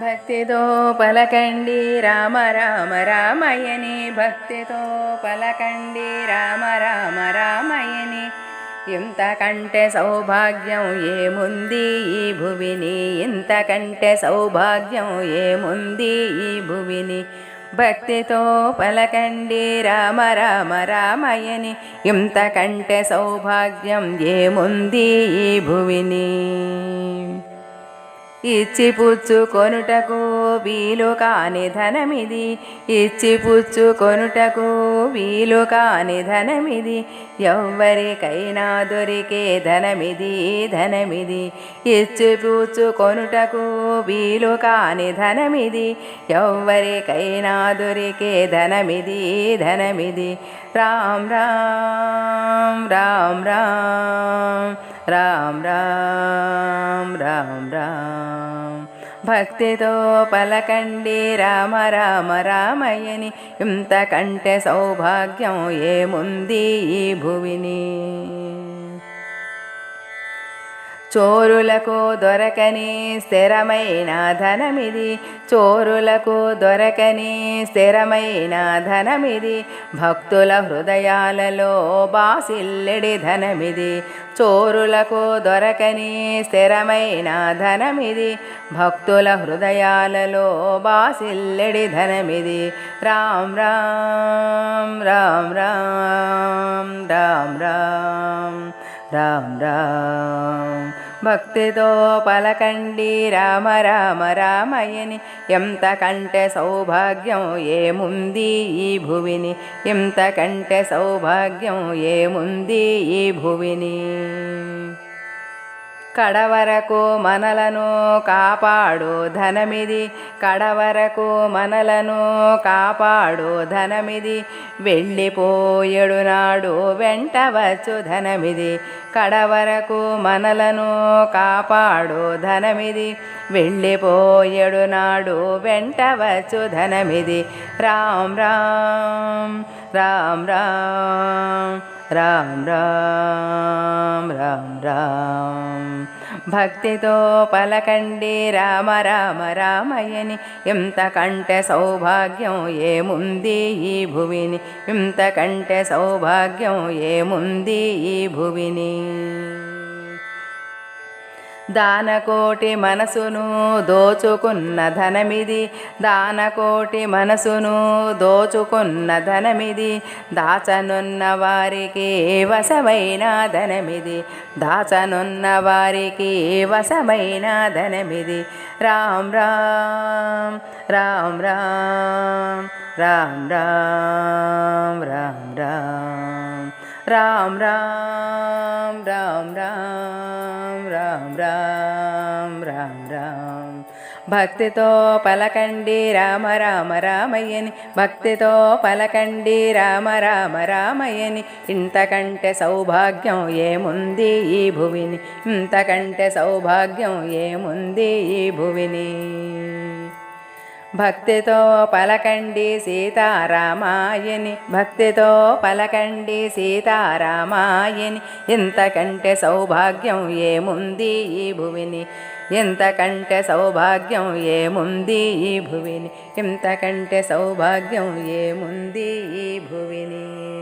భక్తితో పలకండి రామ రామ రామయని భక్తితో పలకండి రామ రామ రామయని ఇంతకంటే సౌభాగ్యం ఏముంది ఈ భువిని? ఇంతకంటే సౌభాగ్యం ఏముంది ఈ భువిని? భక్తితో పలకండి రామ రామ రామయని ఇంతకంటే సౌభాగ్యం ఏముంది ఈ భువిని? ఇచ్చి పుచ్చుకొనుటకు వీలు కాని ధనమిది. ఇచ్చి పుచ్చుకొనుటకు వీలు కాని ధనమిది. ఎవ్వరికైనా దొరికే ధనమిది ధనమిది. ఇచ్చి పుచ్చుకొనుటకు వీలు కాని ధనమిది. ఎవ్వరికైనా దొరికే ధనమిది ధనమిది. రామ్ రామ్ రామ్ రామ్. రామ్ రామ్ రామ్ రామ్ భక్తితో పలకండి రామ రామ రామయ్యని ఇంతకంటే సౌభాగ్యం ఏముంది ఈ భువిని చోరులకు దొరకని స్థిరమైన ధనమిది. చోరులకు దొరకని స్థిరమైన ధనమిది. భక్తుల హృదయాలలో బాసిల్లెడి ధనమిది. చోరులకు దొరకని స్థిరమైన ధనమిది. భక్తుల హృదయాలలో బాసిల్లెడి ధనమిది. రామ్ రామ్ రామ్ రామ్ రామ్ రామ్ రామ్ రామ్. భక్తితో పలకండి. రామ రామ రామయని ఎంతకంటే సౌభాగ్యం ఏముంది ఈ భువిని? ఎంతకంటే సౌభాగ్యం ఏముంది ఈ భువిని? కడవరకు మనలను కాపాడు ధనమిది. కడవరకు మనలను కాపాడు ధనమిది. వెళ్ళిపోయడు నాడు వెంటవచ్చు ధనమిది. కడవరకు మనలను కాపాడు ధనమిది. వెళ్ళిపోయడు నాడు వెంటవచ్చు ధనమిది. రామ్ రామ్. రామ్ రామ్ రామ్ రామ్ రామ్ రామ్ భక్తితో పలకండి రామ రామ రామయ్యని ఇంతకంటే సౌభాగ్యం ఏముంది ఈ భువిని ఇంతకంటే సౌభాగ్యం ఏముంది ఈ భువిని దానకోటి మనసును దోచుకున్న ధనమిది. దానకోటి మనసును దోచుకున్న ధనమిది. దాచనున్న వారికి వశమైన ధనమిది. దాచనున్న వారికి వశమైన ధనమిది. రామ్ రామ్ రామ్ రామ్ రామ్ రామ్ రామ్ రామ్ రామ్ రామ్ రామ్ రామ్. రామ్ రామ్ రామ్ రామ్. భక్తితో పలకండి రామ రామ రామయ్యని. భక్తితో పలకండి రామ రామ రామయ్యని. ఇంతకంటే సౌభాగ్యం ఏముంది ఈ భువిని? ఇంతకంటే సౌభాగ్యం ఏముంది ఈ భువిని? భక్తితో పలకండి సీతారామాయని. భక్తితో పలకండి సీతారామాయని. ఇంతకంటే సౌభాగ్యం ఏముంది ఈ భువిని? ఇంతకంటే సౌభాగ్యం ఏముంది ఈ భువిని? ఇంతకంటే సౌభాగ్యం ఏముంది ఈ భువిని?